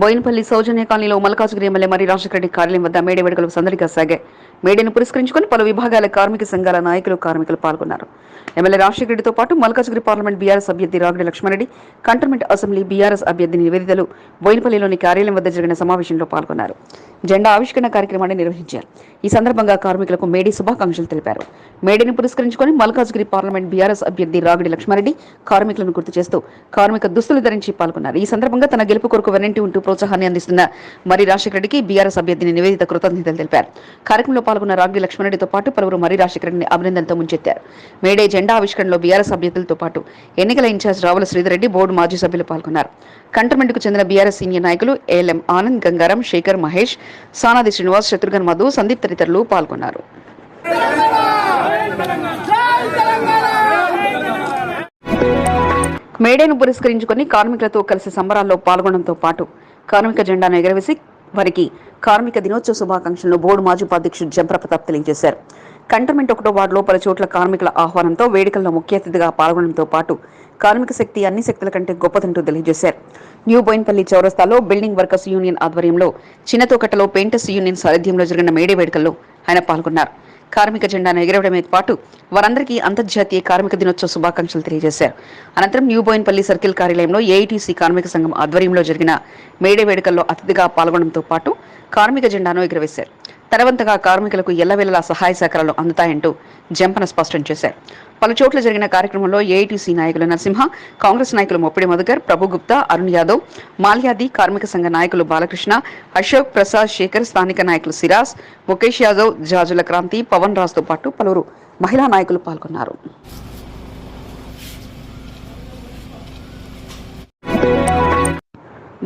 బోయినపల్లి సౌజన్య కాలనీలో మల్కాజ్గిరి ఎమ్మెల్యే మరి రాజశేఖరరెడ్డి కార్యాలయం వద్ద మేడే వేడుకలు సందడిగా సాగాయి మేడేను పురస్కరించుకుని పలు విభాగాల కార్మిక సంఘాల నాయకులు కార్మికులు పాల్గొన్నారు. ఎమ్మెల్యే రాజశేఖరరెడ్డితో పాటు మల్కాజ్గిరి పార్లమెంట్ బీఆర్ఎస్ అభ్యర్థి రాగడి లక్ష్మారెడ్డి కంటోన్మెంట్ అసెంబ్లీ బీఆర్ఎస్ అభ్యర్థి నివేదితలు బోయినపల్లిలోని కార్యాలయం వద్ద జరిగిన సమావేశంలో పాల్గొన్నారు. జెండా ఆవిష్కరణ కార్యక్రమాన్ని నిర్వహించారు. ఈ సందర్భంగా కార్మికులకు మేడే శుభాకాంక్షలు తెలిపారు. మేడీని పురస్కరించుకుని మల్కాజ్గిరి పార్లమెంట్ బీఆర్ఎస్ అభ్యర్థి రాగడి లక్ష్మారెడ్డి కార్మికులను గుర్తు చేస్తూ కార్మిక దుస్తులు ధరించి పాల్గొన్నారు. ఈ సందర్భంగా తన గెలుపు కొరకు వెనంటి ఉంటూ ప్రోత్సాహాన్ని అందిస్తున్న మరి రాజశేఖర రెడ్డికి బీఆర్ఎస్ అభ్యర్థిని నివేదిత కృతజ్ఞతలు తెలిపారు. కార్యక్రమంలో పాల్గొన్న రాగి లక్ష్మణరెడ్డితో పాటు పలువురు మరి రాజశేఖర రెడ్డిని అభినందనతో ముంచెత్తారు. మేడే జెండా ఆవిష్కరణలో బీఆర్ఎస్ అభ్యర్థులతో పాటు ఎన్నికల ఇన్ఛార్జ్ రావుల శ్రీధర్రెడ్డి బోర్డు మాజీ సభ్యులు పాల్గొన్నారు. కంటోన్మెంట్కు చెందిన బీఆర్ఎస్ సీనియర్ నాయకులు ఏఎల్ఎం ఆనంద్ గంగారం శేఖర్ మహేష్ సానాది శ్రీనివాస్ శత్రుఘ్న మధు సందీప్ తదితరులు పాల్గొన్నారు. మేడేను పురస్కరించుకుని కార్మికులతో కలిసి సంబరాల్లో పాల్గొనడంతో పాటు కార్మిక జెండాను ఎగరవేసి వారికి కార్మిక దినోత్సవ శుభాకాంక్షలను బోర్డు మాజీ ఉపాధ్యక్షుడు జంప్రప్రతాప్ తెలియజేశారు. కంటోన్మెంట్ ఒకటో వార్డులో పలు చోట్ల కార్మికుల ఆహ్వానంతో వేడుకల్లో ముఖ్య అతిథిగా పాల్గొనడంతో పాటు కార్మిక శక్తి అన్ని శక్తుల కంటే గొప్పదంటూ తెలియజేశారు. న్యూ బోయిన్పల్లి చౌరస్తాలో బిల్డింగ్ వర్కర్స్ యూనియన్ ఆధ్వర్యంలో చిన్నతోకట్టలో పెయింటర్స్ యూనియన్ సారథ్యంలో జరిగిన మేడే వేడుకల్లో ఆయన పాల్గొన్నారు. కార్మిక జెండాను ఎగరవడమే పాటు వారందరికీ అంతర్జాతీయ కార్మిక దినోత్సవ శుభాకాంక్షలు తెలియజేశారు. అనంతరం న్యూ బోయిన్పల్లి సర్కిల్ కార్యాలయంలో ఏఐటీసీ కార్మిక సంఘం ఆధ్వర్యంలో జరిగిన మేడే వేడుకల్లో అతిథిగా పాల్గొనడంతో పాటు కార్మిక జెండాను ఎగురవేశారు. తరవంతగా కార్మికులకు ఎల్లవేళలా సహాయ సహకారాలు అందుతాయంటూ జంపన స్పష్టం చేశారు. పలు చోట్ల జరిగిన కార్యక్రమంలో ఏఐటీసీ నాయకులు నరసింహ కాంగ్రెస్ నాయకులు మొప్పిడి మధుకర్ ప్రభు గుప్తా అరుణ్ యాదవ్ మాల్యాది కార్మిక సంఘ నాయకులు బాలకృష్ణ అశోక్ ప్రసాద్ శేఖర్ స్థానిక నాయకులు సిరాజ్ ముఖేష్ యాదవ్ జాజుల క్రాంతి పవన్ రాజ్తో పాటు పలువురు మహిళా నాయకులు పాల్గొన్నారు.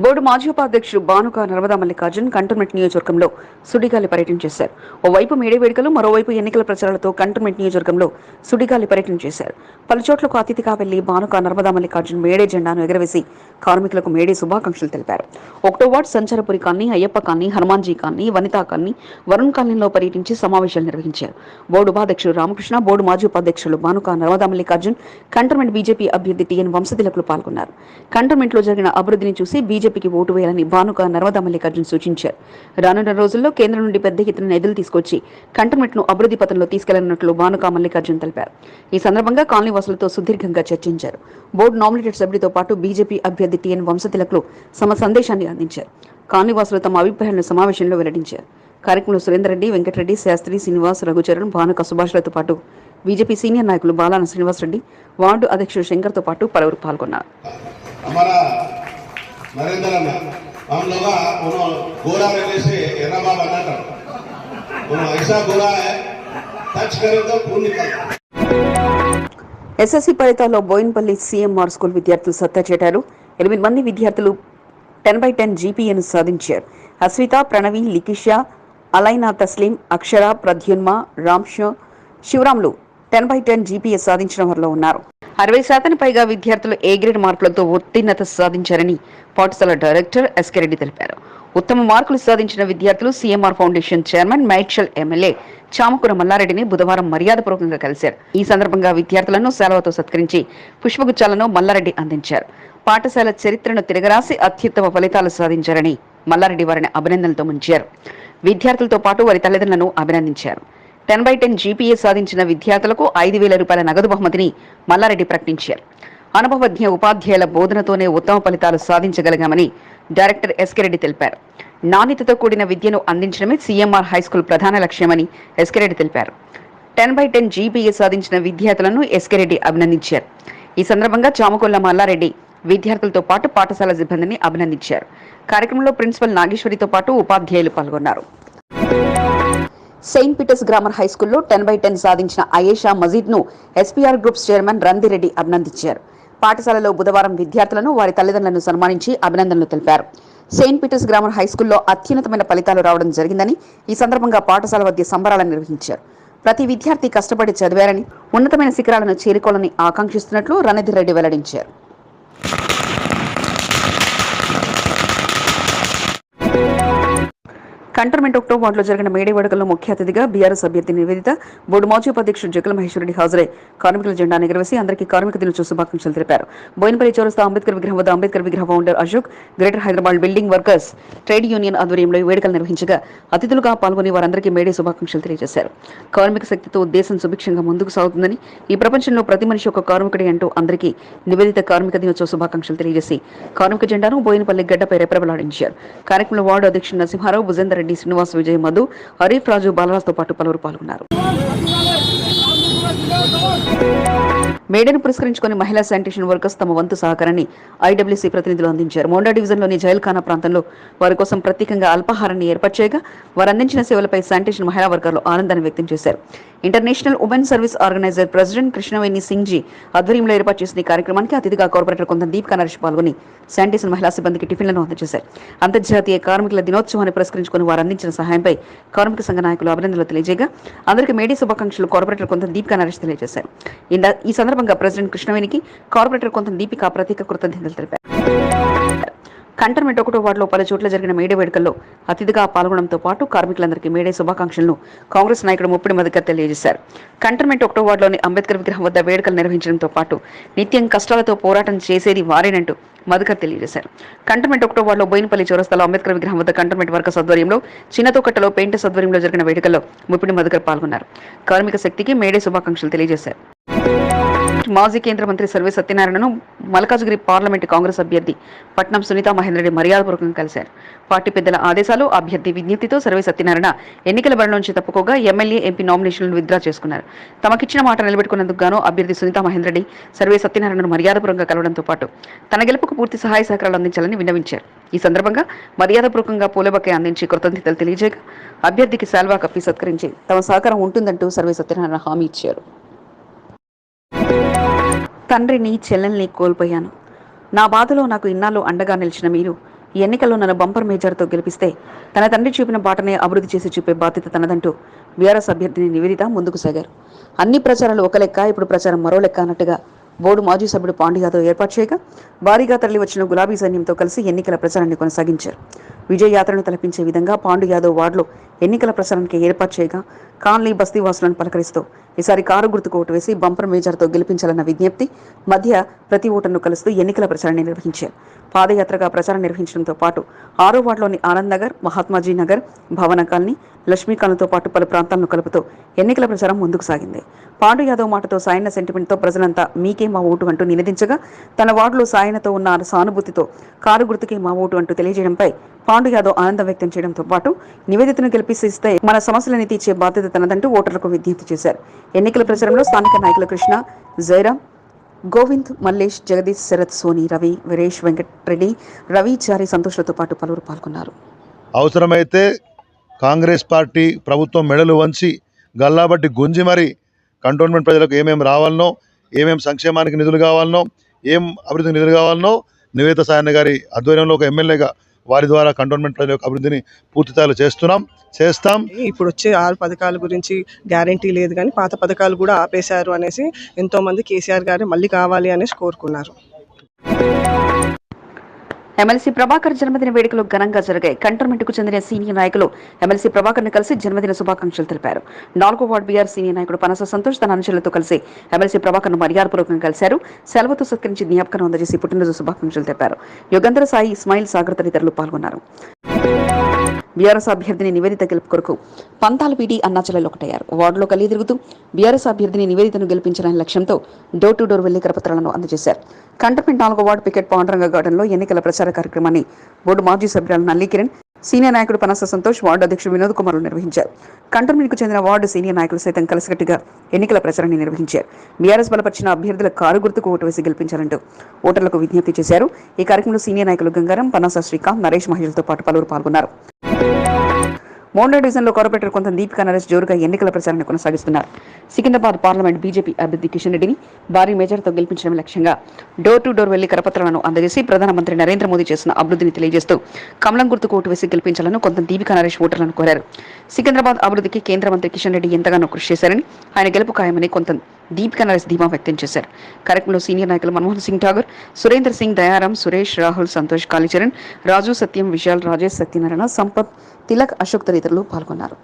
బోర్డు మాజీ ఉపాధ్యక్షుడు బానుక నర్మదా మల్లికార్జున్ కంటోన్మెంట్ నియోజకవర్గంలో సుడిగాలి పర్యటన చేశారు. ఓవైపు మేడే వేడుకలు మరోవైపు ఎన్నికల ప్రచారాలతో కంటోన్మెంట్ నియోజకవర్గంలో సుడిగాలి పర్యటన చేశారు. పలుచోట్లకు అతిథిగా వెళ్ళి బానుక నర్మదా మల్లికార్జున్ మేడే జెండాను ఎగరవేసి కార్మికులకు మేడే శుభాకాంక్షలు తెలిపారు. ఒకటో వార్డు సంచారపురి కాన్ని అయ్యప్ప కాన్ని హనుమాన్జీ కాన్ని వనితా కాన్ని వరుణ్ కాలనీలో పర్యటించి సమావేశాలు నిర్వహించారు. బోర్డు ఉపాధ్యక్షుడు రామకృష్ణ బోర్డు మాజీ ఉపాధ్యక్షులు బానుక నర్మదా మల్లికార్జున్ కంటోన్మెంట్ బీజేపీ అభ్యర్థి టిఎన్ వంశతిలకులు పాల్గొన్నారు. కంటోన్మెంట్లో జరిగిన అభివృద్ధిని చూసి బీజేపీ బీజేపీకి ఓటు వేయాలని భానుక నర్మదా మల్లికార్జున్ సూచించారు. రానున్న రోజుల్లో కేంద్రం నుండి పెద్ద ఎత్తున నిధులు తీసుకొచ్చి కంటోన్మెంట్ను అభివృద్ధి పథంలో తీసుకెళ్ళనున్నట్లు భానుక మల్లికార్జున్ తెలిపారు. ఈ సందర్భంగా కాలనీ వాసులతో సుదీర్ఘంగా చర్చించారు. బోర్డు నామినేటెడ్ సభ్యుడితో పాటు బీజేపీ అభ్యర్థి టీఎన్ వంశతిలకులు తమ సందేశాన్ని అందించారు. కాలనీవాసులు తమ అభిప్రాయాలను సమావేశంలో వెల్లడించారు. కార్యక్రమంలో సురేందర్ రెడ్డి వెంకటరెడ్డి శాస్త్రి శ్రీనివాస్ రఘుచరణ్ భానుక సుభాష్లతో పాటు బీజేపీ సీనియర్ నాయకులు బాలాన శ్రీనివాసరెడ్డి వార్డు అధ్యక్షుడు శంకర్తో పాటు పలువురు పాల్గొన్నారు. నరేందర్ అన్న మామూలుగా మనం గోరా ఎర్రబాబు అన్నట్టు మనం ఐసా గోరా టచ్ ఎస్ఎస్సీ ఫలితాల్లో బోయిన్పల్లి సీఎంఆర్ స్కూల్ విద్యార్థులు సత్తా చేటారు. ఎనిమిది మంది విద్యార్థులు టెన్ బై టెన్ జీపీఏను సాధించారు. Ashwitha Pranavi Likhisha Alaina Tasleem Akshara Pradyumna Ramsho Sivaramulu ten by ten GPS సాధించిన వారిలో ఉన్నారు. అరవై శాతం పైగా విద్యార్థులు ఏ గ్రేడ్ మార్కులతో ఉత్తీర్ణత సాధించారని పాఠశాల డైరెక్టర్ ఎస్కే రెడ్డి తెలిపారు. ఉత్తమ మార్కులు సాధించిన విద్యార్థులు సీఎంఆర్ ఫౌండేషన్ చైర్మన్ మైట్షల్ ఎమ్మెల్యే చామకూర మల్లారెడ్డిని బుధవారం మర్యాదపూర్వకంగా కలిశారు. ఈ సందర్భంగా విద్యార్థులను సెలవుతో సత్కరించి పుష్పగుచ్చాలను మల్లారెడ్డి అందించారు. పాఠశాల చరిత్రను తిరగరాసి అత్యుత్తమ ఫలితాలు సాధించారని మల్లారెడ్డి వారిని అభినందనలతో ముంచారు. విద్యార్థులతో పాటు వారి తల్లిదండ్రులను అభినందించారు. టెన్ బై టెన్ జీపీఏ సాధించిన విద్యార్థులకు ఐదు వేల రూపాయల నగదు బహుమతిని మల్లారెడ్డి ప్రకటించారు. అనుభవజ్ఞ ఉపాధ్యాయుల బోధనతోనే ఉత్తమ ఫలితాలు సాధించగలిగామని డైరెక్టర్ ఎస్కే రెడ్డి తెలిపారు. నాణ్యతతో కూడిన విద్యను అందించడమే సీఎంఆర్ హైస్కూల్ ప్రధాన లక్ష్యమని ఎస్కే రెడ్డి తెలిపారు. టెన్ బై టెన్ జీపీఏ సాధించిన విద్యార్థులను ఎస్కే రెడ్డి అభినందించారు. ఈ సందర్భంగా చామకొల్ల మల్లారెడ్డి విద్యార్థులతో పాటు పాఠశాల సిబ్బందిని అభినందించారు. కార్యక్రమంలో ప్రిన్సిపల్ నాగేశ్వరితో పాటు ఉపాధ్యాయులు పాల్గొన్నారు. సెయింట్ పీటర్స్ గ్రామర్ హై స్కూల్లో టెన్ బై టెన్ సాధించిన అయేషా మజీద్ను ఎస్పీఆర్ గ్రూప్స్ చైర్మన్ రందిరెడ్డి అభినందించారు. పాఠశాలలో బుధవారం విద్యార్థులను వారి తల్లిదండ్రులను సన్మానించి అభినందనలు తెలిపారు. సెయింట్ పీటర్స్ గ్రామర్ హై స్కూల్లో అత్యున్నతమైన ఫలితాలు రావడం జరిగిందని ఈ సందర్భంగా పాఠశాల వద్ద సంబరాలను నిర్వహించారు. ప్రతి విద్యార్థి కష్టపడి చదివారని ఉన్నతమైన శిఖరాలను చేరుకోవాలని ఆకాంక్షిస్తున్నట్లు రణధిరెడ్డి వెల్లడించారు. కంటర్మెంట్ ఒకటో జరిగిన మేడే వేడుకల్లో ముఖ్య అతిథిగా బీఆర్ఎస్ అభ్యర్థి నివేదిత బోర్డు మాజీ ఉపాధ్యక్షుడు జగల మహేశ్వరరెడ్డి హాజరై. కార్మికుల జెండా ఎగరవేసి అందరికీ కార్మిక దినోత్సవ శుభాకాంక్షలు తెలిపారు. బోయినపల్లి చౌరస్తా అంబేద్కర్ విగ్రహం వద్ద అంబేద్కర్ విగ్రహ founder Ashok greater Hyderabad building workers trade union ఆధ్వర్యంలో వేడుకలు నిర్వహించగా అతిథులుగా పాల్గొని వారందరికీ మేడే శుభాకాంక్షలు తెలియజేశారు. కార్మిక శక్తితో దేశం సుభిక్షంగా ముందుకు సాగుతుందని ఈ ప్రపంచంలో ప్రతి మనిషి ఒక కార్మికుడే అంటూ అందరికీ నివేదిత కార్మిక దినోత్సవ శుభాకాంక్షలు తెలియజేసి కార్మిక జెండాను బోయినపల్లి గడ్డపై రెపరెపలాడించారు. కార్యక్రమంలో వార్డు అధ్యక్షుడు నరసింహారావు భుజేందర్ రెడ్డి శ్రీనివాస్ విజయ్ మధు హరీఫ్ రాజు బాలరాజ్తో పాటు పలువురు పాల్గొన్నారు. మేడను పురస్కరించుకుని మహిళా శానిటేషన్ వర్కర్స్ తమ వంతు సహకారాన్ని ఐడబ్ల్యూసీ ప్రతినిధులు అందించారు. మోండా డివిజన్లోని జైల్ఖానా ప్రాంతంలో వారి కోసం ప్రత్యేకంగా అల్పాహారాన్ని ఏర్పాటు చేయగా వారు అందించిన సేవలపై శానిటేషన్ మహిళా వర్కర్లు ఆనందాన్ని వ్యక్తం చేశారు. International woman service organiser president Krishnaveni Singhji ఆధ్వర్యంలో ఏర్పాటు చేసిన ఈ కార్యక్రమానికి అతిథిగా కార్పొరేటర్ కొంత దీపికా నరేష్ పాల్గొని శానిటేషన్ మహిళా సిబ్బందికి టిఫిన్లను అందజేశారు. అంతర్జాతీయ కార్మికుల దినోత్సవాన్ని పురస్కరించుకుని వారు అందించిన సహాయంపై కార్మిక సంఘ నాయకులు అభినందనలు తెలియజేయగా అందరికీ మేడీ శుభాకాంక్షలు కార్పొరేటర్ కొంత దీపికా నరేష్ తెలియజేశారు. ఈ సందర్భంగా ప్రెసిడెంట్ కృష్ణవేణికి కార్పొరేటర్ కొంత దీపిక ప్రత్యేక కృతజ్ఞతలు తెలిపారు. కంటర్మెంట్ ఒకటో వార్డులో పలు చోట్ల జరిగిన మేడే వేడుకల్లో అతిథిగా పాల్గొనడంతో పాటు కార్మికులందరికీ మేడే శుభాకాంక్షలను కాంగ్రెస్ నాయకుడు ముప్పిడి మధుకర్ తెలియజేశారు. కంటర్మెంట్ ఒకటో వార్డులోని అంబేద్కర్ విగ్రహం వద్ద వేడుకలు నిర్వహించడంతో పాటు నిత్యం కష్టాలతో పోరాటం చేసేది వారేనంటూ మధుకర్ తెలియజేశారు. కంటర్మెంట్ ఒకటో వార్డులో బోయినపల్లి చౌరస్తాలో అంబేద్కర్ విగ్రహం వద్ద కంటర్మెంట్ వర్గ ఆధ్వర్యంలో చిన్నతోకట్టలో పెయింట్ సద్వర్యంలో జరిగిన వేడుకల్లో ముప్పిడి మధుకర్ పాల్గొన్నారు. కార్మిక శక్తికి మేడే శుభాకాంక్షలు తెలియజేశారు. మాజీ కేంద్ర మంత్రి సర్వే సత్యనారాయణను మల్కాజ్గిరి పార్లమెంటు కాంగ్రెస్ అభ్యర్థి పట్నం సునీత మహేంద్రరెడ్డి మర్యాదపూర్వకంగా కలిశారు. పార్టీ పెద్దల ఆదేశాలు అభ్యర్థి విజ్ఞప్తితో సర్వే సత్యనారాయణ ఎన్నికల బరి నుంచి తప్పుకోగా ఎమ్మెల్యే ఎంపీ నామినేషన్లను విత్డ్రా చేసుకున్నారు. తమకిచ్చిన మాట నిలబెట్టుకున్నందుకు గాను అభ్యర్థి సునీత మహేంద్రరెడ్డి సర్వే సత్యనారాయణను మర్యాదపూర్వకంగా కలవడంతో పాటు తన గెలుపుకు పూర్తి సహాయ సహకారాలు అందించాలని విన్నవించారు. ఈ సందర్భంగా మర్యాదపూర్వకంగా పూలబకే అందించి కృతజ్ఞతలు తెలియజేయగా అభ్యర్థికి శాల్వా కప్పి సత్కరించి తమ సహకారం ఉంటుందంటూ సర్వే సత్యనారాయణ హామీ ఇచ్చారు. తండ్రిని చెల్లెల్ని కోల్పోయాను. నా బాధలో నాకు ఇన్నాళ్ళు అండగా నిలిచిన మీరు ఎన్నికల్లో నన్ను బంపర్ మేజర్తో గెలిపిస్తే తన తండ్రి చూపిన బాటనే అభివృద్ధి చేసి చూపే బాధ్యత తనదంటూ బీఆర్ఎస్ అభ్యర్థిని నివేదిత ముందుకు సాగారు. అన్ని ప్రచారాలు ఒక లెక్క ఇప్పుడు ప్రచారం మరో లెక్క అన్నట్టుగా బోర్డు మాజీ సభ్యుడు పాండ్యాతో ఏర్పాటు చేయగా భారీగా తరలి వచ్చిన గులాబీ సైన్యంతో కలిసి ఎన్నికల ప్రచారాన్ని కొనసాగించారు. విజయ యాత్రను తలపించే విధంగా పాండు యాదవ్ వార్డులో ఎన్నికల ప్రచారానికి ఏర్పాటు చేయగా కాన్లీ బస్తీవాసులను పలకరిస్తూ ఈసారి కారు గుర్తుకు ఓటు వేసి బంపర్ మేజర్తో గెలిపించాలన్న విజ్ఞప్తి మధ్య ప్రతి ఓటర్ను కలుస్తూ ఎన్నికల ప్రచారాన్ని నిర్వహించారు. పాదయాత్రగా ప్రచారం నిర్వహించడంతో పాటు ఆరో వార్డులోని ఆనంద్ నగర్ మహాత్మాజీ నగర్ భవన కాలనీ లక్ష్మీకాలతో పాటు పలు ప్రాంతాలను కలుపుతూ ఎన్నికల ప్రచారం ముందుకు సాగింది. పాండు యాదవ్ మాటతో సాయన సెంటిమెంట్తో ప్రజలంతా మీకే మా ఓటు అంటూ నినదించగా తన వార్డులో సాయనతో ఉన్న సానుభూతితో కారు గుర్తుకే మా ఓటు అంటూ తెలియజేయడంపై పాండు యాదవ్ ఆనందం వ్యక్తం చేయడంతో పాటు నివేదితను గెలిపిస్తే మన సమస్యలని తీర్చే బాధ్యత తనదంటూ ఓటర్లకు విజ్ఞప్తి చేశారు. ఎన్నికల ప్రచారంలో స్థానిక నాయకులు కృష్ణ జయరాం గోవింద్ మల్లేష్ జగదీష్ శరత్ సోని రవి వీరేష్ వెంకటరెడ్డి రవి చారి సంతోష్లతో పాటు పలువురు పాల్గొన్నారు. అవసరమైతే కాంగ్రెస్ పార్టీ ప్రభుత్వం మెడలు వంచి గల్లాబట్టి గుంజి మరి కంటోన్మెంట్ ప్రజలకు ఏమేమి రావాలనో ఏమేమి సంక్షేమానికి నిధులు కావాలనో ఏం అభివృద్ధికి నిధులు కావాలనో నివేత సాయన్న గారి ఆధ్వర్యంలో ఒక ఎమ్మెల్యేగా వారి ద్వారా కంటోన్మెంట్ యొక్క అభివృద్ధిని పూర్తిస్థాయిలో చేస్తున్నాం చేస్తాం. ఇప్పుడు వచ్చే ఆరు పథకాల గురించి గ్యారంటీ లేదు కానీ పాత పథకాలు కూడా ఆపేశారు అనేసి ఎంతోమంది కేసీఆర్ గారు మళ్ళీ కావాలి అనేసి కోరుకున్నారు. ఎమ్మెల్సీ ప్రభాకర్ జన్మదిన వేడుకలు ఘనంగా జరిగాయి. కంటోన్మెంట్కు చెందిన సీనియర్ నాయకులు ఎమ్మెల్సీ ప్రభాకర్ను కలిసి జన్మదిన శుభాకాంక్షలు తెలిపారు. నాలుగో వార్డు బీఆర్ సీనియర్ నాయకుడు పనస సంతోష్ తన అనుచరులతో కలిసి ఎమ్మెల్సీ ప్రభాకర్ను మర్యాదపూర్వకంగా కలిశారు. సెలవుతో సత్కరించి జ్ఞాపకం అందజేసి పుట్టినరోజు శుభాకాంక్షలు తెలిపారు. యుగంధర సాయి ఇస్మాయిల్ సాగర్ తదితరులు పాల్గొన్నారు. బీఆర్ఎస్ అభ్యర్థిని నివేదిత గెలుపు కొరకు పంతాలపీటి అన్నాచలలో ఒకటయ్యారు. వార్డులో కలిగి తిరుగుతూ బీఆర్ఎస్ అభ్యర్థిని నివేదితను గెలిపించాలనే లక్ష్యంతో డోర్ టు డోర్ వెళ్ళి కరపత్రాలను అందజేశారు. కంటోన్మెంట్ నాలుగో వార్డు పికెట్ పాండరంగ గార్డెన్లో ఎన్నికల ప్రచార కార్యక్రమాన్ని బోర్డు మాజీ సభ్యురాలు నల్లికిరణ్ సీనియర్ నాయకుడు పనస సంతోష్ వార్డు అధ్యక్షుడు వినోద్ కుమార్లు నిర్వహించారు. కంటోన్మెంట్కు చెందిన వార్డు సీనియర్ నాయకులు సైతం కలిసికట్టుగా ఎన్నికల ప్రచారాన్ని నిర్వహించారు. బీఆర్ఎస్ బలపరిచిన అభ్యర్థుల కారు గుర్తుకు ఓటు వేసి గెలిపించాలంటూ ఓటర్లకు విజ్ఞప్తి చేశారు. ఈ కార్యక్రమంలో సీనియర్ నాయకులు గంగారం పనస శ్రీకాంత్ నరేష్ మహిళలతో పాటు పలువురు పాల్గొన్నారు. మోండా డివిజన్లో కార్పొరేటర్ కొంత దీపికా నరేష్ జోరుగా ఎన్నికల ప్రచారాన్ని కొనసాగిస్తున్నారు. సికింద్రాబాద్ పార్లమెంట్ బీజేపీ అభ్యర్థి కిషన్ రెడ్డిని భారీ మెజార్తో గెలిపించడం లక్ష్యంగా డోర్ టు డోర్ వెళ్ళి కరపత్రాలను అందజేసి ప్రధానమంత్రి నరేంద్ర మోదీ చేసిన అభివృద్ధిని తెలియజేస్తూ కమలం గుర్తుకు ఓటు వేసి గెలిపించాలని కొంత దీపికా నరేష్ ఓటర్లను కోరారు. సికింద్రాబాద్ అభివృద్ధికి కేంద్ర మంత్రి కిషన్ రెడ్డి ఎంతగానో కృషి చేశారని ఆయన గెలుపు ఖాయమని కొంత దీపికా నరేష్ ధీమా వ్యక్తం చేశారు. కార్యక్రమంలో సీనియర్ నాయకులు మన్మోహన్ సింగ్ ఠాగూర్ సురేంద్ర సింగ్ దయారాం సురేష్ రాహుల్ సంతోష్ కాళీచరణ్ రాజు సత్యం విశాల్ రాజేష్ సత్యనారాయణ సంపత్ తిలక్ అశోక్ తదితరులు పాల్గొన్నారు.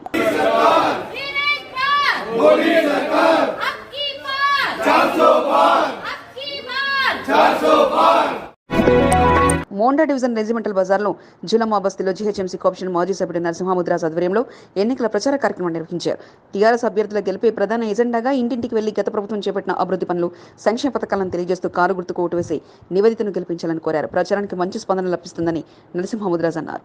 మోండా డివిజన్ రెజిమెంటల్ బజార్లో జులమా బస్తీలో జీహెచ్ఎంసీ కార్పొరేషన్ మాజీ సభ్యుడు నరసింహముద్రాజ్ ఆధ్వర్యంలో ఎన్నికల ప్రచార కార్యక్రమం నిర్వహించారు. టీఆర్ఎస్ అభ్యర్థుల గెలిపే ప్రధాన ఎజెండాగా ఇంటింటికి వెళ్ళి గత ప్రభుత్వం చేపట్టిన అభివృద్ధి పనులు సంక్షేమ పథకాలను తెలియజేస్తూ కారు గుర్తుకు ఓటు వేసి నివేదితను గెలిపించాలని కోరారు. ప్రచారానికి మంచి స్పందన లభిస్తుందని నరసింహముద్రాజ్ అన్నారు.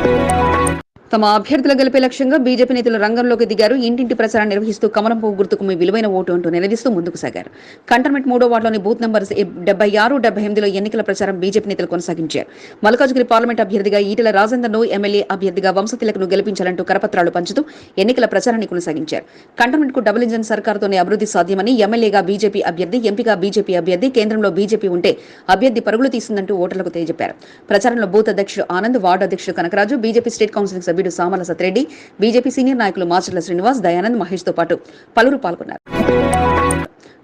తమ అభ్యర్థుల గెలిపే లక్ష్యంగా బీజేపీ నేతలు రంగంలోకి దిగారు. ఇంటింటి ప్రచారం నిర్వహిస్తూ కమలం పువ్వు గుర్తుకు మీ విలువైన ఓటు అంటూ నిలదీస్తూ ముందుకు సాగారు. కంటర్మెంట్ మూడో వార్డులోని బూత్ నంబర్ డెబ్బై ఆరు డెబ్బై ఎనిమిదిలో ఎన్నికల ప్రచారం బీజేపీ నేతలు కొనసాగించారు. మల్కాజ్గిరి పార్లమెంట్ అభ్యర్థిగా ఈటెల రాజేందర్ను ఎమ్మెల్యే అభ్యర్థిగా వంశతిలకను గెలిపించాలంటూ కరపత్రాలు పంచుతూ ఎన్నికల ప్రచారాన్ని కొనసాగించారు. కంటర్మెంట్కు డబుల్ ఇంజన్ సర్కారుతోనే అభివృద్ధి సాధ్యమని ఎమ్మెల్యేగా బీజేపీ అభ్యర్థి ఎంపీగా బీజేపీ అభ్యర్థి కేంద్రంలో బీజేపీ ఉంటే అభ్యర్థి పరుగులు తీస్తుందంటూ ఓటర్లకు తెలియజెప్పారు. ప్రచారంలో బూత్ అధ్యక్షుడు ఆనంద్ వార్డు అధ్యక్షుడు కనకరాజు బీజేపీ స్టేట్ కౌన్సిల్ సభ్యుడు సామల సత్రెడ్డి బీజేపీ సీనియర్ నాయకులు మాచర్ల శ్రీనివాస్ దయానంద్ మహేష్తో పాటు పలువురు పాల్గొన్నారు.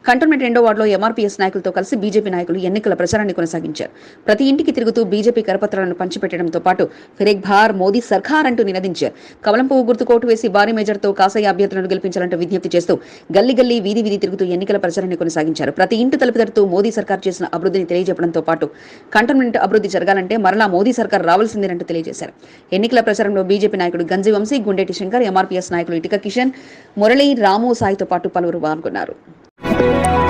కంటోన్మెంట్ రెండో వార్డులో ఎంఆర్పీఎస్ నాయకులతో కలిసి బీజేపీ నాయకులు ఎన్నికల ప్రచారాన్ని కొనసాగించారు. ప్రతి ఇంటికి తిరుగుతూ బీజేపీ కరపత్రాలను పంచిపెట్టడంతో పాటు ఫిరేక్ భార్ మోదీ సర్కార్ అంటూ నినదించారు. కమలం పువ్వు గుర్తు కోటు వేసి భారీ మేజర్తో కాసయ్య అభ్యర్థులను గెలిపించాలంటూ విజ్ఞప్తి చేస్తూ గల్లీ గల్లీ వీధి వీధి తిరుగుతూ ఎన్నికల ప్రచారాన్ని కొనసాగించారు. ప్రతి ఇంటి తలుపు తడుతూ మోదీ సర్కార్ చేసిన అభివృద్ధిని తెలియజెప్పడంతో పాటు కంటోన్మెంట్ అభివృద్ధి జరగాలంటే మరలా మోదీ సర్కార్ రావాల్సిందేనంటూ తెలియజేశారు. ఎన్నికల ప్రచారంలో బీజేపీ నాయకుడు గంజి వంశీ గుండెటి శంకర్ ఎంఆర్పీఎస్ నాయకులు ఇటుక కిషన్ మురళి రాము సాయితో పాటు పలువురు పాల్గొన్నారు. Thank you.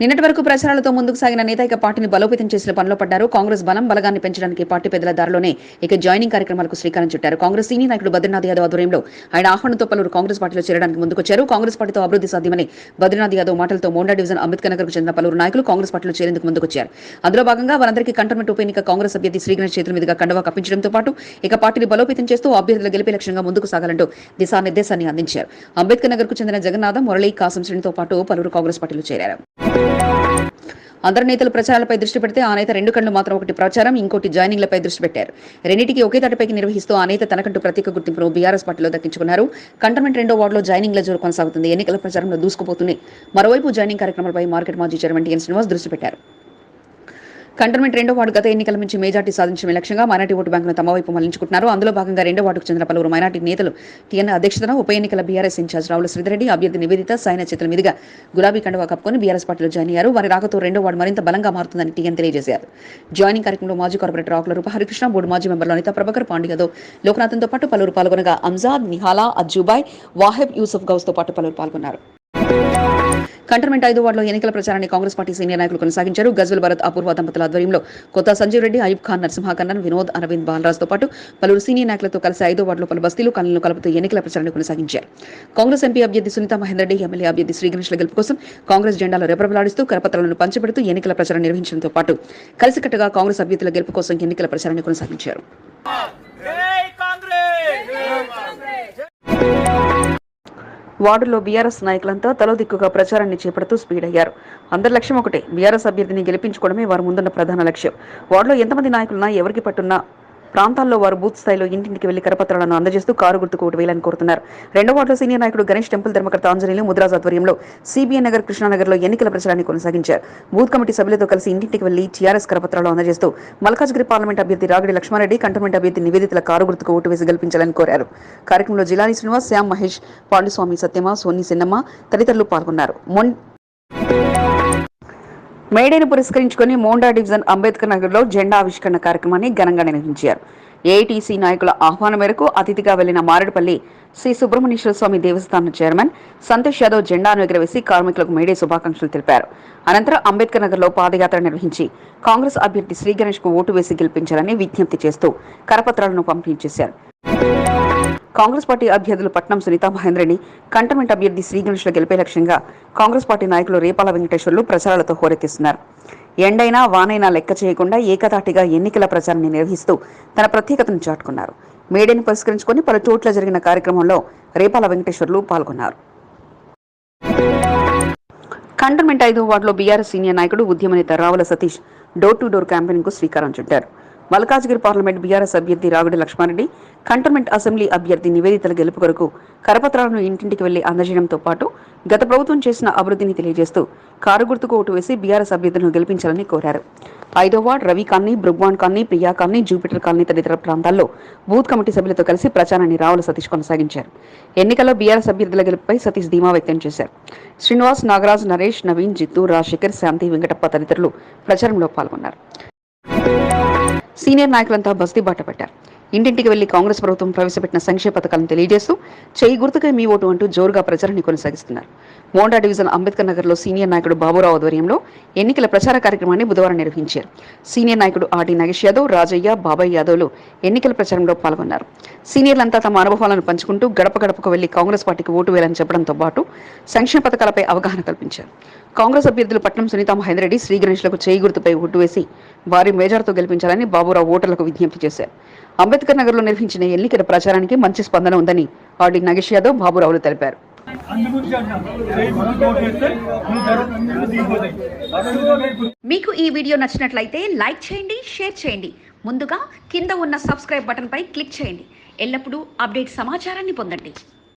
నిన్నటి వరకు ప్రచారాలతో ముందుకు సాగిన నేత ఇక పార్టీని బలోపేతం చేసిన పనిలో పడ్డారు. కాంగ్రెస్ బలం బలగాన్ని పెంచడానికి పార్టీ పెద్దల దారిలోనే ఇక జాయినింగ్ కార్యక్రమాలకు శ్రీకారం చుట్టారు. కాంగ్రెస్ సీనియర్ నాయకుడు బద్రీనాథ్ యాదవ్ ఆధ్వర్యంలో ఆయన ఆహ్వానంతో పలువురు కాంగ్రెస్ పార్టీలో చేరడానికి ముందుకొచ్చారు. కాంగ్రెస్ పార్టీతో అభివృద్ధి సాధ్యమని బద్రీనాథ్ యాదవ్ మాటలతో మోండా డివిజన్ అంబేద్కర్ నగర్కు చెందిన పలువురు నాయకులు కాంగ్రెస్ పార్టీలో చేరేందుకు ముందుకొచ్చారు. అందులో భాగంగా వారందరికీ కంటోన్మెంట్ ఉప ఎన్నిక కాంగ్రెస్ అభ్యర్థి శ్రీగణేష్ చేతుల మీదుగా కండవా కప్పించడంతో పాటు ఇక పార్టీని బలోపేతం చేస్తూ అభ్యర్థుల గెలిపే లక్ష్యంగా ముందుకు సాగాలంటూ దిశానిర్దేశాన్ని అందించారు. అంబేద్కర్ నగర్కు చెందిన జగన్నాథ మురళీ కాసం శ్రేణితో పాటు పలువురు కాంగ్రెస్ పార్టీలో చేరారు. అందరు నేతలు ప్రచారాలపై దృష్టి పెడితే ఆ నేత రెండు కళ్ళు మాత్రం ఒకటి ప్రచారం ఇంకోటి జాయినింగ్లపై దృష్టి పెట్టారు. రెండింటికి ఒకే తటపైకి నిర్వహిస్తూ ఆ నేత తనకంటూ ప్రత్యేక గుర్తింపును బీఆర్ఎస్ పార్టీలో దక్కించుకున్నారు. కంటోన్మెంట్ రెండో వార్డులో జాయినింగ్ల జోరు కొనసాగుతుంది. ఎన్నికల ప్రచారంలో దూసుకుపోతుంది మరోవైపు జాయినింగ్ కార్యక్రమాలపై మార్కెట్ మాజీ చైర్మన్ టీఎన్ శ్రీనివాస్ దృష్టి పెట్టారు. కంటోన్మెంట్ రెండో వార్డు గత ఎన్నికల నుంచి మెజార్టీ సాధించడమే లక్ష్యంగా మైనార్టీ ఓటు బ్యాంకును తమ వైపు మళ్ళించుకుంటున్నారు. అందులో భాగంగా రెండో వార్డుకు చెందిన పలువురు మైనార్టీ నేతలు టీఎన్ అధ్యక్షతన ఉప ఎన్నికల బీఆర్ఎస్ ఇన్ఛార్జ్ రావుల శ్రీధరెడ్డి అభ్యర్థి నివేదిత సాయన చేతుల మీదుగా గులాబీ కండువా కప్పుకొని బీఆర్ఎస్ పార్టీలో జాయిన్ అయ్యారు. వారి రాకతో రెండో వార్డు మరింత బలంగా మారుతుందని టీఎన్ తెలియజేశారు. జాయినింగ్ కార్యక్రమంలో మాజీ కార్పొరేటర్ ఆకుల రూప హరికృష్ణ బోర్డు మాజీ మెంబర్లు అనిత ప్రభాకర్ పాండి యాదవ్ లోకనాథన్తో పాటు పలువురు పాల్గొనగా అంజాద్ నిహాలా అజ్జుబాయ్ వాహెబ్ యూసఫ్ గౌస్తో పాటు పలువురు పాల్గొన్నారు. కంటర్మెంట్ ఐదు వార్డులో ఎన్నికల ప్రచారాన్ని కాంగ్రెస్ పార్టీ సీనియర్ నాయకులు కొనసాగించారు. గజ్వల్ భరత్ అపూర్వ దంపతుల ఆధ్వర్యంలో కొత్త సంజీవ్ రెడ్డి అయూబ్ ఖాన్ నరసింహకన్నన్ వినోద్ అరవింద్ బాలరాజ్తో పాటు పలువురు సీనియర్ నాయకులతో కలిసి ఐదో వార్డులో పలు బస్తీలు కళ్ళను కలుపుతూ ఎన్నికల ప్రచారాన్ని కొనసాగించారు. కాంగ్రెస్ ఎంపీ అభ్యర్థి సునీత మహేందర్ రెడ్డి ఎమ్మెల్యే అభ్యర్థి శ్రీ గణేష్ల గెలుపు కోసం కాంగ్రెస్ జెండాలో రెపరెపలాడిస్తూ కరపత్రాలను పంచిపెడుతూ ఎన్నికల ప్రచారం నిర్వహించడంతో పాటు కలిసికట్టుగా కాంగ్రెస్ అభ్యర్థుల గెలుపు కోసం ఎన్నికల ప్రచారాన్ని కొనసాగించారు. వార్డులో బీఆర్ఎస్ నాయకులంతా తలో దిక్కుగా ప్రచారాన్ని చేపడుతూ స్పీడ్ అయ్యారు. అందరి లక్ష్యం ఒకటే బీఆర్ఎస్ అభ్యర్థిని గెలిపించుకోవడమే వారు ముందున్న ప్రధాన లక్ష్యం. వార్డులో ఎంతమంది నాయకులున్నా ఎవరికి పట్టున్నా ప్రాంతాల్లో వారు బూత్ స్థాయిలో ఇంటింటికి వెళ్ళి కరపత్రాలను అందజేస్తూ కారు గుర్తుకు ఓటు వేయాలని కోరుతున్నారు. రెండో వార్డులో సీనియర్ నాయకుడు గణేష్ టెంపుల్ ధర్మకర్త ఆంజనేయులు ముద్రాజ్ ఆధ్వర్యంలో సిబిఐ నగర్ కృష్ణానగర్లో ఎన్నికల ప్రచారాన్ని కొనసాగించారు. బూత్ కమిటీ సభ్యులతో కలిసి ఇంటింటికి వెళ్ళి టీఆర్ఎస్ కరపత్రాలు అందజేస్తూ మల్కాజ్గిరి పార్లమెంట్ అభ్యర్థి రాగడి లక్ష్మారెడ్డి కంటోన్మెంట్ అభ్యర్థి నివేదితల కారు గుర్తుకు ఓటు వేసి గెలిపించాలని కోరారు. కార్యక్రమంలో జిలాని శ్రీనివాస్ శ్యామ్ మహేష్ పాండుస్వామి సత్యమ సోని సిన్నమ్మ తదితరులు పాల్గొన్నారు. మొన్ మేడేను పురస్కరించుకుని మోండా డివిజన్ అంబేద్కర్ నగర్లో జెండా ఆవిష్కరణ కార్యక్రమాన్ని ఘనంగా నిర్వహించారు. ఏఐటీసీ నాయకుల ఆహ్వానం మేరకు అతిథిగా వెళ్ళిన మారేడుపల్లి శ్రీ సుబ్రహ్మణ్యేశ్వర స్వామి దేవస్థానం చైర్మన్ సంతోష్ యాదవ్ జెండాను ఎగురవేసి కార్మికులకు మేడే శుభాకాంక్షలు తెలిపారు. అనంతరం అంబేద్కర్ నగర్లో పాదయాత్ర నిర్వహించి కాంగ్రెస్ అభ్యర్థి శ్రీ గణేష్కు ఓటు వేసి గెలిపించాలని విజ్ఞప్తి చేస్తూ కరపత్రాలను పంపిణీ చేశారు. కాంగ్రెస్ పార్టీ అభ్యర్థులు పట్నం సునీత మహేంద్రని కంటమెంట్ అభ్యర్థి శ్రీగణేష్ల గెలిపే లక్ష్యంగా కాంగ్రెస్ పార్టీ నాయకులు రేపాల వెంకటేశ్వర్లు ప్రచారాలతో హోరెత్తిస్తున్నారు. ఎండైనా వానైనా లెక్క చేయకుండా ఏకతాటిగా ఎన్నికల ప్రచారాన్ని నిర్వహిస్తూ తన ప్రత్యేకతను చాటుకున్నారు. మేడేని పురస్కరించుకుని పలు చోట్ల జరిగిన కార్యక్రమంలో రేపాల వెంకటేశ్వర్లు పాల్గొన్నారు. కంటోన్మెంట్ ఐదో వార్డులో బీఆర్ఎస్ సీనియర్ నాయకుడు ఉద్యమ నేత Ravula Satish door to door క్యాంపెయిన్కు శ్రీకారం చుట్టారు. మల్కాజ్గిరి పార్లమెంట్ బీఆర్ఎస్ అభ్యర్థి రాగుడి లక్ష్మారెడ్డి కంటోన్మెంట్ అసెంబ్లీ అభ్యర్థి నివేదితల గెలుపు కొరకు కరపత్రాలను ఇంటింటికి వెళ్ళి అందజేయడంతో పాటు గత ప్రభుత్వం చేసిన అభివృద్ధిని తెలియజేస్తూ కారు గుర్తుకు ఓటు వేసి బీఆర్ఎస్ అభ్యర్థులను గెలిపించాలని కోరారు. ఐదో ward Ravi colony బ్రుగ్వాన్ colony Priya colony Jupiter colony తదితర ప్రాంతాల్లో బూత్ కమిటీ సభ్యులతో కలిసి ప్రచారాన్ని రావుల సతీష్ కొనసాగించారు. ఎన్నికల్లో బీఆర్ఎస్ అభ్యర్థుల గెలుపుపై సతీష్ ధీమా వ్యక్తం చేశారు. శ్రీనివాస్ నాగరాజ్ నరేష్ నవీన్ జిత్తు రాజశేఖర్ శాంతి వెంకటప్ప తదితరులు ప్రచారంలో పాల్గొన్నారు. సీనియర్ నాయకులంతా బస్తీ బాట పట్టారు. ఇంటింటికి వెళ్ళి కాంగ్రెస్ ప్రభుత్వం ప్రవేశపెట్టిన సంక్షేమ పథకాలను తెలియజేస్తూ చేయి గుర్తుకే మీ ఓటు అంటూ జోరుగా ప్రచారాన్ని కొనసాగిస్తున్నారు. మోండా డివిజన్ అంబేద్కర్ నగర్లో సీనియర్ నాయకుడు బాబురావు ఆధ్వర్యంలో ఎన్నికల ప్రచార కార్యక్రమాన్ని బుధవారం నిర్వహించారు. సీనియర్ నాయకుడు ఆర్టీ నాగేష్ యాదవ్ రాజయ్య బాబాయ్ యాదవ్లు ఎన్నికల ప్రచారంలో పాల్గొన్నారు. సీనియర్లంతా తమ అనుభవాలను పంచుకుంటూ గడప గడపకు వెళ్ళి కాంగ్రెస్ పార్టీకి ఓటు వేయాలని చెప్పడంతో పాటు సంక్షేమ పథకాలపై అవగాహన కల్పించారు. కాంగ్రెస్ అభ్యర్థులు పట్నం సునీత మహేందరెడ్డి శ్రీ గణేష్లకు చేయి గుర్తుపై ఓటు వేసి భారీ మేజార్తో గెలిపించాలని బాబురావు ఓటర్లకు విజ్ఞప్తి చేశారు. అంబేద్కర్ నగర్లో నిర్వహించిన ఎన్నికల ప్రచారానికి మంచి స్పందన ఉందని ఆర్డి నగేష్ యాదవ్ బాబురావులు తెలిపారు. మీకు ఈ వీడియో నచ్చినట్లయితే లైక్ చేయండి షేర్ చేయండి. ముందుగా కింద ఉన్న సబ్స్క్రైబ్ బటన్పై క్లిక్ చేయండి. ఎల్లప్పుడూ అప్డేట్ సమాచారాన్ని పొందండి.